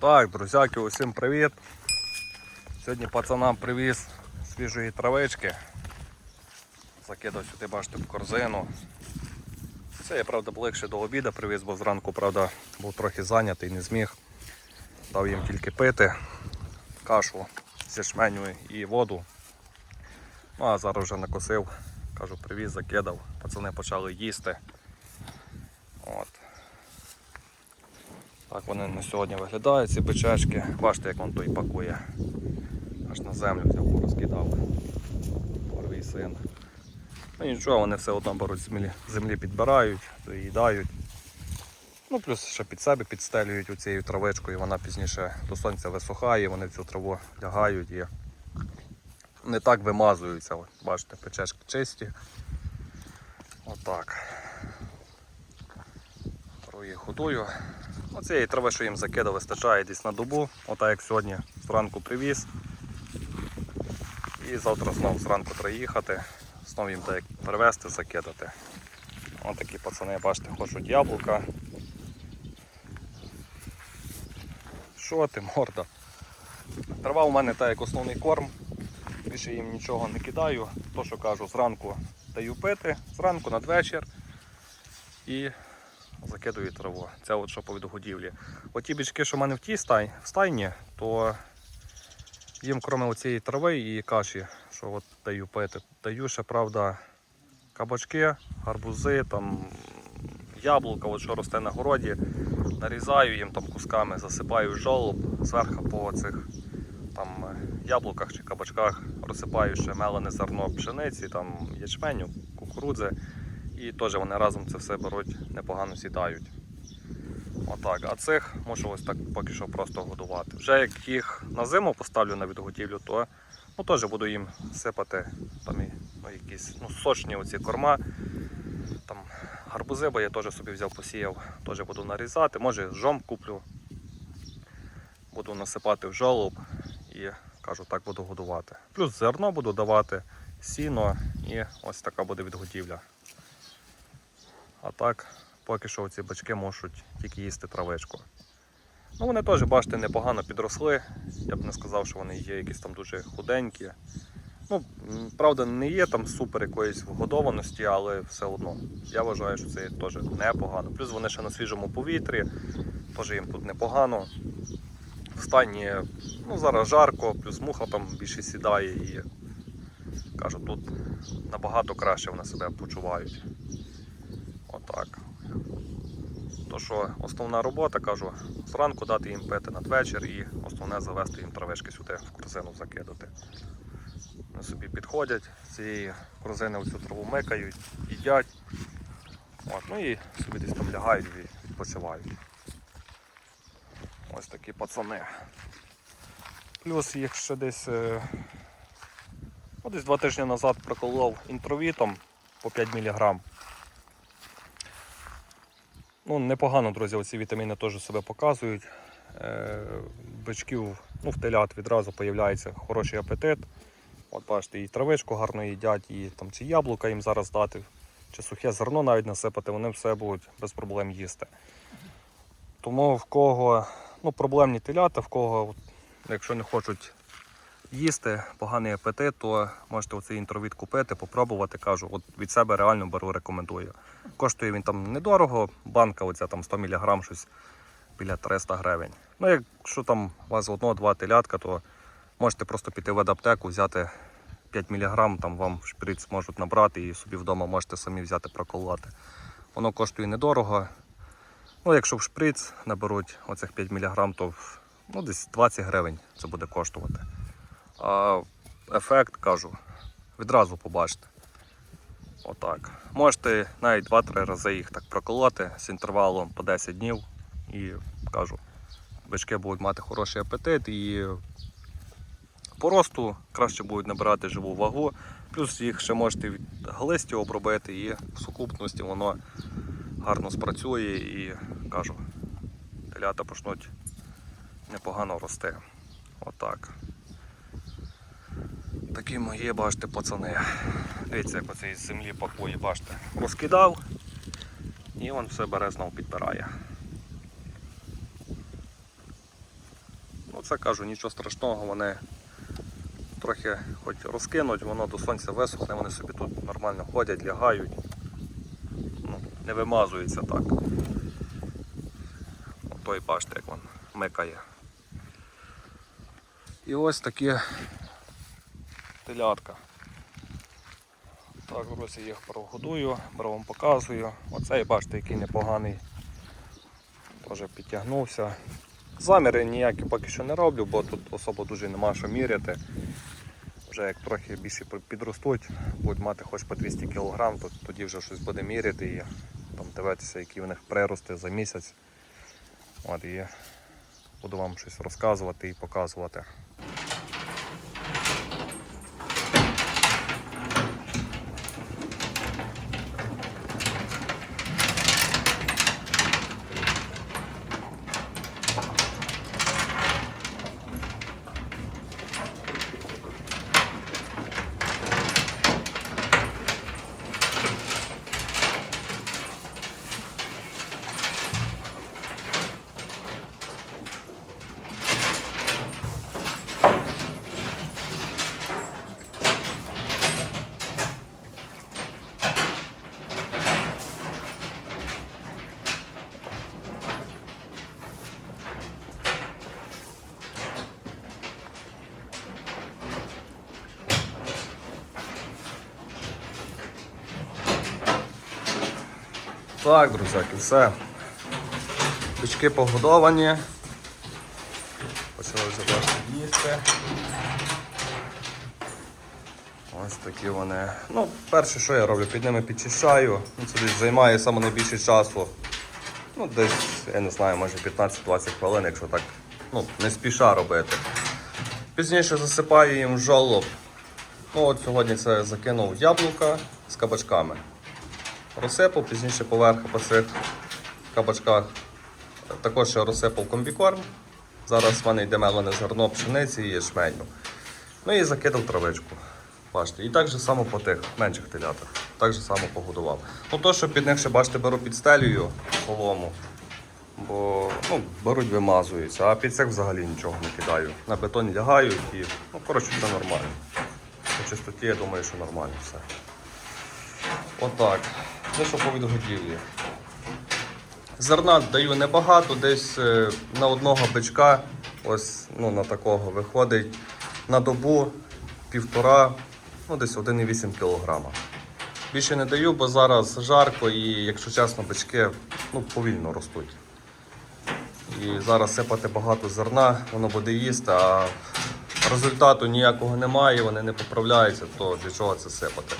Так, друзяки, усім привіт. Сьогодні пацанам привіз свіжої травички. Закидав сюди, бачите, в корзину. Це я, правда, ближче до обіду привіз, бо зранку, правда, був трохи зайнятий, не зміг. Дав їм тільки пити, кашу зі шменю і воду. Ну а зараз вже накосив, кажу, привіз, закидав. Пацани почали їсти. От. Так вони на сьогодні виглядають, ці печечки. Бачите, як він той пакує. Аж на землю взяв, порозкидав. Порвій син. Ну нічого, вони все одно беруть землі, землі підбирають, доїдають. Ну, плюс ще під себе підстелюють оцією травичкою, вона пізніше до сонця висухає, вони в цю траву лягають і не так вимазуються. От, бачите, печешки чисті. Отак. Трою ходую. Оцієї трави, що їм закидав, вистачає десь на добу, отак як сьогодні зранку привіз. І завтра знову зранку треба їхати, знову їм так перевезти, закидати. Ось такі пацани, бачите, хочуть яблука. Що ти, морда? Трава у мене так як основний корм. Більше їм нічого не кидаю. То, що кажу, зранку даю пити, зранку надвечір і закидую траву. Це от що по відгодівлі. Оті бічки, що в мене в тій стай, в стайні, то їм крім цієї трави і каші, що от даю пити, даю ще, правда, кабачки, гарбузи, там, яблука, от що росте на городі. Нарізаю їм там кусками, засипаю жолоб, зверху по цих там, яблуках чи кабачках розсипаю ще мелене зерно пшениці, там, ячменю, кукурудзи. І теж вони разом це все беруть, непогано сідають. Отак. А цих можу ось так поки що просто годувати. Вже як їх на зиму поставлю на відготівлю, то ну, теж буду їм сипати там, ну, якісь ну, сочні оці корма. Там, гарбузи, бо я теж собі взяв, посіяв, теж буду нарізати. Може жом куплю. Буду насипати в жолоб і кажу, так буду годувати. Плюс зерно буду давати, сіно і ось така буде відготівля. А так, поки що ці бачки можуть тільки їсти травичку. Ну, вони теж, бачите, непогано підросли. Я б не сказав, що вони є якісь там дуже худенькі. Ну, правда, не є там супер якоїсь вгодованості, але все одно. Я вважаю, що це теж непогано. Плюс вони ще на свіжому повітрі, теж їм тут непогано. В стані ну, зараз жарко, плюс муха там більше сідає і кажу, тут набагато краще вони себе почувають. Отак. То що основна робота, кажу, зранку дати їм пити надвечір і основне завести їм травишки сюди в корзину закидати. Вони собі підходять, з цієї корзини цю траву микають, їдять. От, ну і собі десь там лягають і відпочивають. Ось такі пацани. Плюс їх ще десь, е, ну, десь два тижні назад проколов інтровітом по 5 мг. Ну, непогано, друзі, оці вітаміни теж себе показують. Е, бичків, ну, в телят відразу з'являється хороший апетит. От бачите, і травичку гарно їдять, і там чи яблука їм зараз дати, чи сухе зерно навіть насипати, вони все будуть без проблем їсти. Тому в кого ну, проблемні телята, в кого, якщо не хочуть їсти, поганий апетит, то можете оцей інтровіт купити, попробувати. Кажу, от від себе реально беру, рекомендую. Коштує він там недорого, банка оця там 100 мг щось біля 300 гривень. Ну, якщо там у вас одно-два телятка, то можете просто піти в аптеку, взяти 5 мг, там вам шприц можуть набрати і собі вдома можете самі взяти проколоти. Воно коштує недорого. Ну, якщо в шприц наберуть оцих 5 мг, то ну, десь 20 гривень це буде коштувати. А ефект кажу, відразу побачите. Отак. Можете навіть 2-3 рази їх так проколоти з інтервалом по 10 днів і кажу, бички будуть мати хороший апетит і по росту краще будуть набирати живу вагу. Плюс їх ще можете від глисті обробити і в сукупності воно гарно спрацює і кажу, телята почнуть непогано рости. Отак. Такі мої, бачите, пацани. Дивіться, як оцей з землі пакує, бачите, розкидав і він все бере знову підбирає. це кажу, нічого страшного, вони трохи хоч розкинуть, воно до сонця висохне, вони собі тут нормально ходять, лягають, ну, не вимазуються так. Той бачите, як він микає. І ось такі телятка. Так, друзі, їх прогодую, вам показую. Оцей бачите, який непоганий. Теж підтягнувся. Заміри ніякі поки що не роблю, бо тут особо дуже нема що міряти. Вже як трохи більше підростуть, будуть мати хоч по 200 кг, то тоді вже щось буде міряти і там дивитися, які в них прирости за місяць. От, і буду вам щось розказувати і показувати. Так, друзяки, все. Бички погодовані. Почали вже бачити їсти. Ось такі вони. Ну, перше, що я роблю, під ними підчищаю. Ну, Це десь займає саме найбільше часу. Ну, десь, я не знаю, може 15-20 хвилин, якщо так ну, не спіша робити. Пізніше засипаю їм жолоб. Ну, от сьогодні це закинув яблука з кабачками розсипав, пізніше поверху по цих кабачках також розсипав комбікорм. Зараз в мене йде мелене зерно пшениці і ячменю. Ну і закидав травичку. Бачите. І так же само по тих менших телятах. Так же само погодував. Ну то, що під них ще бачите, беру під стелею солому. Бо ну, беруть, вимазуються, а під цих взагалі нічого не кидаю. На бетон лягають і ну, коротше, все нормально. По чистоті я думаю, що нормально все. Отак. Це що по відгодівлі. Зерна даю небагато, десь е, на одного бичка, ось ну, на такого виходить на добу півтора, ну десь 1,8 кг. Більше не даю, бо зараз жарко і, якщо чесно, бички ну, повільно ростуть. І зараз сипати багато зерна, воно буде їсти, а результату ніякого немає, вони не поправляються, то для чого це сипати.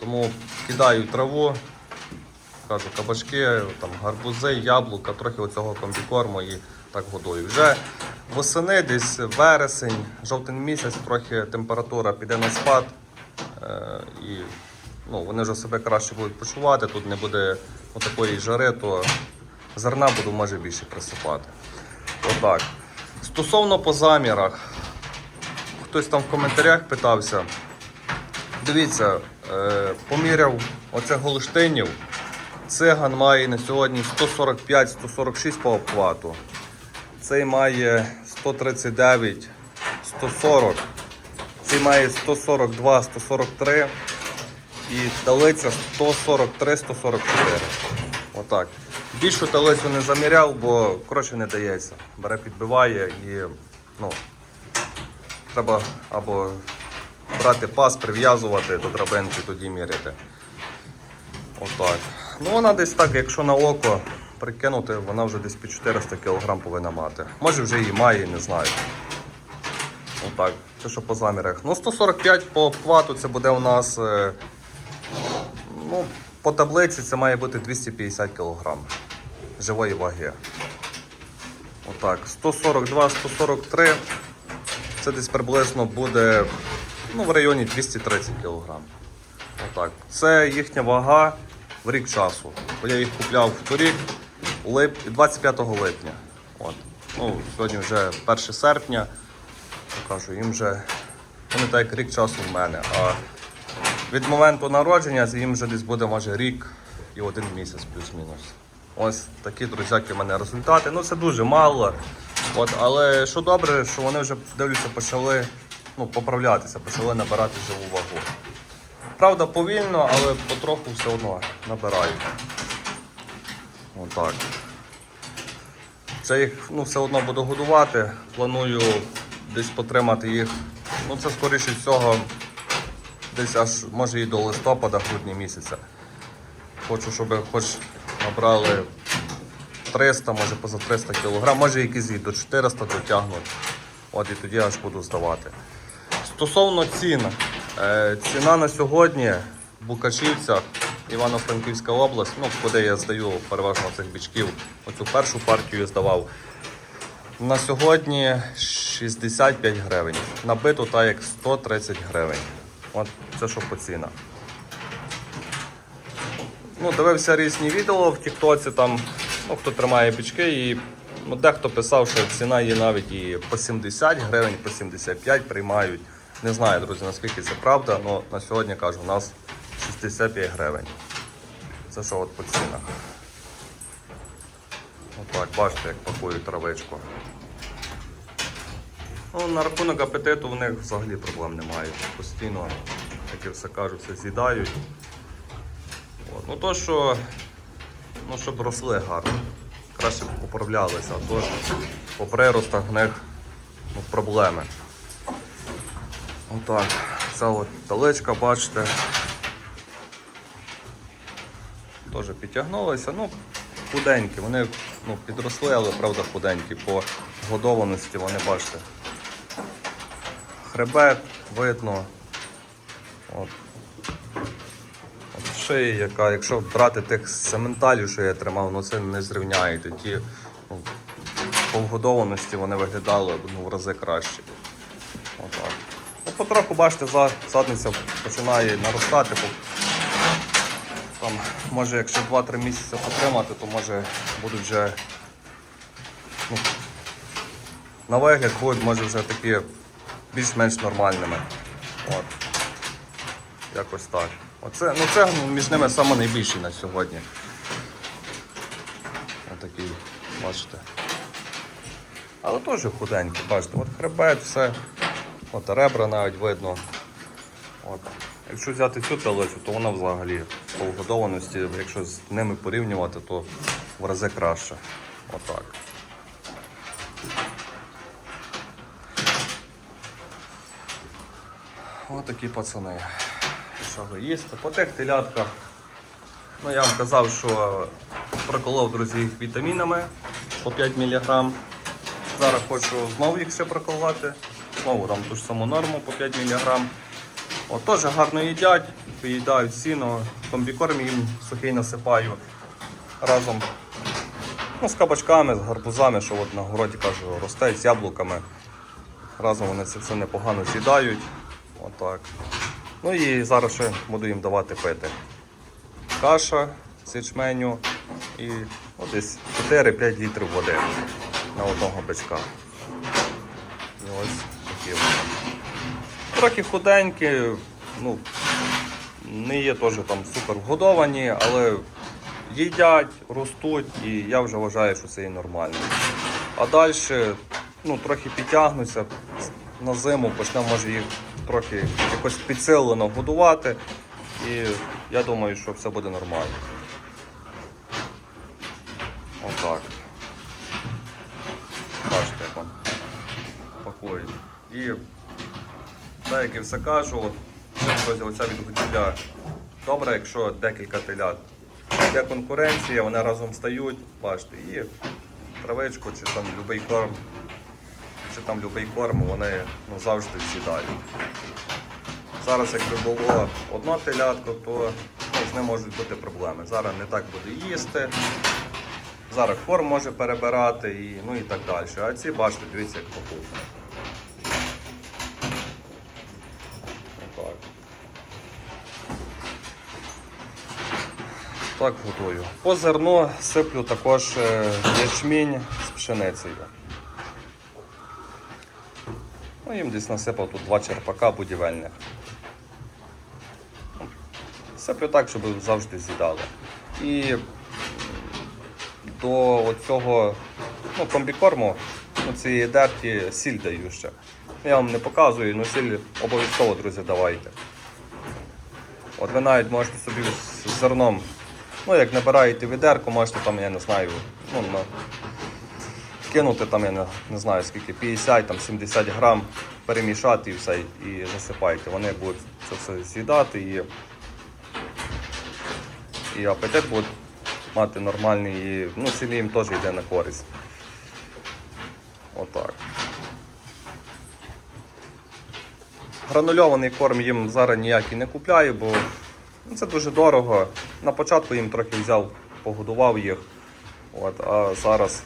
Тому кидаю траву, кажу, кабачки, там, гарбузи, яблука, трохи оцього комбікорму і так годую. Вже восени, десь вересень, жовтень місяць, трохи температура піде на спад. Е, і ну, вони вже себе краще будуть почувати, тут не буде такої жари, то зерна буду може більше присипати. Отак. Стосовно по замірах, хтось там в коментарях питався. Дивіться, е, поміряв оце голштинів. Циган має на сьогодні 145-146 по обхвату. Цей має 139, 140. Цей має 142, 143. І талиця 143, 144. Отак. Більшу талицю не заміряв, бо коротше не дається. Бере, підбиває і ну, треба або брати пас, прив'язувати до драбинки, тоді міряти. Отак. Ну вона десь так, якщо на око прикинути, вона вже десь під 400 кг повинна мати. Може вже її має, не знаю. Отак. Це що по замірах. Ну 145 по обхвату це буде у нас. е, Ну, по таблиці це має бути 250 кг живої ваги. Отак. 142-143. Це десь приблизно буде ну, в районі 230 кг. Отак. Це їхня вага в рік часу. Бо я їх купляв торік, лип... 25 липня. От. Ну, сьогодні вже 1 серпня. Кажу, їм вже вони так як рік часу в мене. А від моменту народження їм вже десь буде може рік і один місяць плюс-мінус. Ось такі, друзяки, в мене результати. Ну це дуже мало. От, але що добре, що вони вже дивлюся, почали ну, поправлятися, почали набирати живу вагу. Правда, повільно, але потроху все одно набирають. Отак. Це їх ну, все одно буду годувати. Планую десь потримати їх. Ну це скоріше всього десь аж може і до листопада, грудня місяця. Хочу, щоб хоч набрали 300, може поза 300 кг, може якісь і до 400 дотягнуть. От і тоді аж буду здавати. Стосовно цін, ціна на сьогодні в Букашівцях, Івано-Франківська область, ну куди я здаю переважно цих бичків, оцю першу партію я здавав. На сьогодні 65 гривень. Набито так як 130 гривень. От це що по цінах. Ну, дивився різні відео в Тіктоці, там, ну, хто тримає пічки, і ну, дехто писав, що ціна є навіть і по 70 гривень, по 75 приймають. Не знаю, друзі, наскільки це правда, але на сьогодні кажу, у нас 65 гривень. Це що от по цінах. Отак, бачите, як пакують травичку. Ну, на рахунок апетиту в них взагалі проблем немає. Постійно, як я все кажу, все з'їдають. Ну то, що ну, щоб росли гарно. Краще б поправлялися, а то по приростах в них ну, проблеми. Отак. Це от далечка, бачите. Теж підтягнулися. Ну, худенькі. Вони ну, підросли, але правда худенькі. По годованості вони бачите. Хребет видно. От. Шия, яка, якщо брати тих сементалів, що я тримав, ну це не зрівняєте. Ті ну, по вгодованості вони виглядали ну, в рази краще. Потроху, бачите, задниця починає наростати. Там, може, якщо 2-3 місяці потримати, то може будуть вже ну, на вигляд будуть може вже такі більш-менш нормальними. От. Якось так. Оце, ну це між ними саме найбільший на сьогодні. Отакий, бачите. Але теж худенький, бачите, от хребет, все. От ребра навіть видно. От. Якщо взяти цю телецю, то вона взагалі по вгодованості, якщо з ними порівнювати, то в рази краще. Отак. Ось такі пацани. Що їсти? По тих телятках. Ну я вам казав, що проколов, друзі, їх вітамінами по 5 мг. Зараз хочу знову їх ще проколоти. Знову там ту ж саму норму по 5 мг. От теж гарно їдять, поїдають сіно, комбікорм їм сухий насипаю разом ну, з кабачками, з гарбузами, що от на городі кажу, росте, з яблуками. Разом вони це все непогано з'їдають. Отак. Ну і зараз ще буду їм давати пити. Каша з ячменю і ну, десь 4-5 літрів води на одного бичка. І ось. Трохи худенькі, ну, не є теж там супер вгодовані, але їдять, ростуть і я вже вважаю, що це і нормально. А далі ну, трохи підтягнуться на зиму, почнемо може їх трохи якось підсилено годувати. І я думаю, що все буде нормально. Отак. Бачите, як вам пакують. І так як я все кажу, оця відгодівля добре, якщо декілька телят. Є конкуренція, вони разом стають, бачите, і травичку чи там будь-який корм, чи там будь-який корм, вони ну, завжди з'їдають. Зараз, якби було одно телятко, то ну, з ним можуть бути проблеми. Зараз не так буде їсти, зараз корм може перебирати і, ну, і так далі. А ці, бачите, дивіться, як пакують. Отак. Так готую. По зерно сиплю також е, ячмінь з пшеницею. Ну, їм десь насипав тут два черпака будівельних. Сиплю так, щоб завжди з'їдали. І до цього ну, комбікорму ну, цієї дерті сіль даю ще. Я вам не показую, але сіль обов'язково, друзі, давайте. От ви навіть можете собі з зерном, ну як набираєте відерку, можете там, я не знаю, ну, на, кинути там, я не, не знаю скільки, 50, там, 70 грам, перемішати і все, і засипайте. Вони будуть це все з'їдати і, і апетит буде мати нормальний, і ну, сіль їм теж йде на користь. Отак. Гранульований корм їм зараз ніякий не купляю, бо це дуже дорого. На початку їм трохи взяв, погодував їх. От, а зараз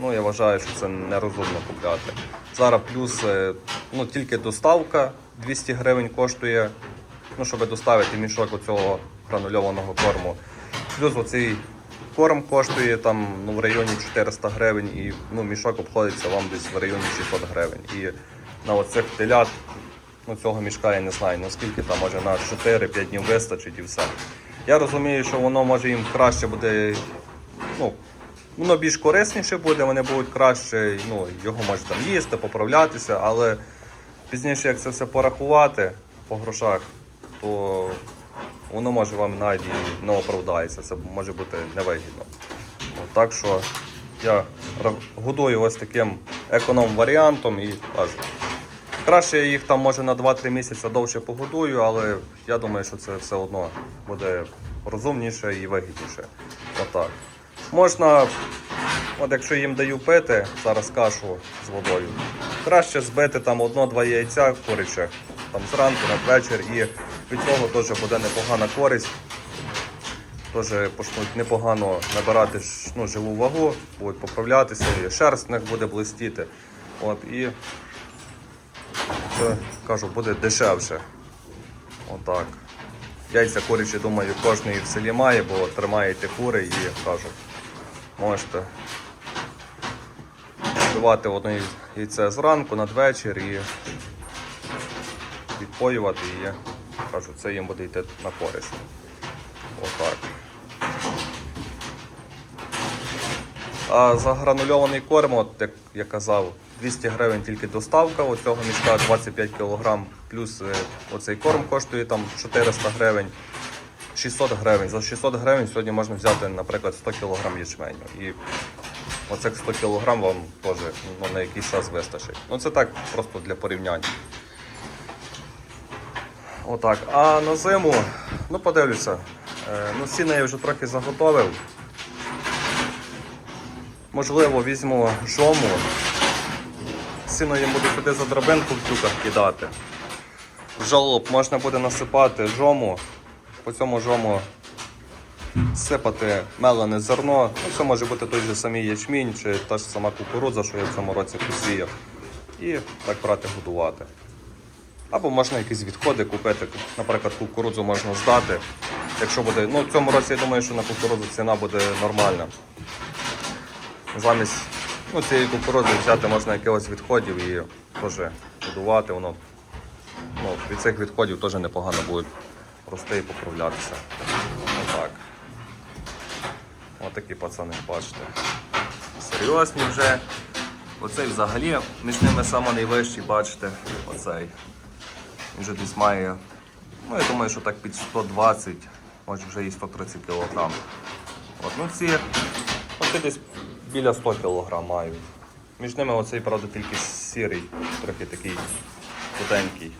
ну, я вважаю, що це нерозумно купляти. Зараз плюс е, ну, тільки доставка 200 гривень коштує, ну, щоб доставити мішок оцього гранульованого корму. Плюс оцей корм коштує там, ну, в районі 400 гривень і ну, мішок обходиться вам десь в районі 600 гривень. І на оцих телят ну, цього мішка я не знаю, наскільки там може на 4-5 днів вистачить і все. Я розумію, що воно може їм краще буде, ну, воно більш корисніше буде, вони будуть краще, ну, його може там їсти, поправлятися, але пізніше, як це все порахувати по грошах, то воно може вам навіть і не оправдається, це може бути невигідно. От, так що я годую ось таким економ-варіантом і кажу. Краще я їх там може на 2-3 місяці довше погодую, але я думаю, що це все одно буде розумніше і вигідніше. Отак. Можна, от якщо їм даю пити, зараз кашу з водою, краще збити там одно-два яйця куричих, там зранку, надвечір, і від цього теж буде непогана користь. Теж почнуть непогано набирати ну, живу вагу, будуть поправлятися, і шерсть в них буде блистіти. От, і це кажу, буде дешевше. Отак. Яйця курячі, думаю, кожен в селі має, бо тримаєте кури і кажу, можете вбивати одне яйце зранку, надвечір і відпоювати її. Кажу, це їм буде йти на користь. Отак. А за гранульований корм, от як я казав, 200 гривень тільки доставка оцього мішка 25 кг, плюс е, оцей корм коштує там 400 гривень, 600 гривень. За 600 гривень сьогодні можна взяти, наприклад, 100 кг ячменю. І оцих 100 кг вам теж ну, на якийсь час вистачить. Ну це так просто для порівняння. Отак. А на зиму, ну подивлюся. Е, Ну, сіна я вже трохи заготовив. Можливо, візьму жому. Сіно їм буду сюди за драбинку в тюках кидати. В жолоб можна буде насипати жому, по цьому жому сипати мелене зерно. Ну, це може бути той же самий ячмінь чи та ж сама кукурудза, що я в цьому році посіяв. І так брати годувати. Або можна якісь відходи купити. Наприклад, кукурудзу можна здати. Якщо буде, ну в цьому році я думаю, що на кукурудзу ціна буде нормальна. Замість ну, цієї кукурудзи взяти можна якихось відходів і теж годувати. Воно ну, від цих відходів теж непогано буде рости і поправлятися. Отак. Отакі пацани, бачите. Серйозні вже. Оцей взагалі між ними саме найвищий, бачите, оцей. Він вже десь має, ну я думаю, що так під 120, може вже і 130 кг. От, ну ці, оці десь біля 100 кг мають. Між ними оцей, правда, тільки сірий, трохи такий худенький.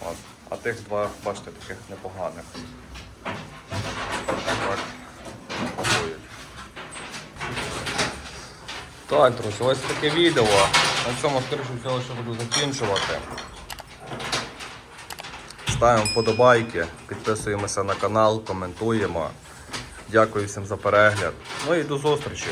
От. А тих два, бачите, таких непоганих. Так. Так, друзі, ось таке відео. На цьому, скоріше всього, що буду закінчувати. Ставимо вподобайки, підписуємося на канал, коментуємо. Дякую всім за перегляд. Ну і до зустрічі!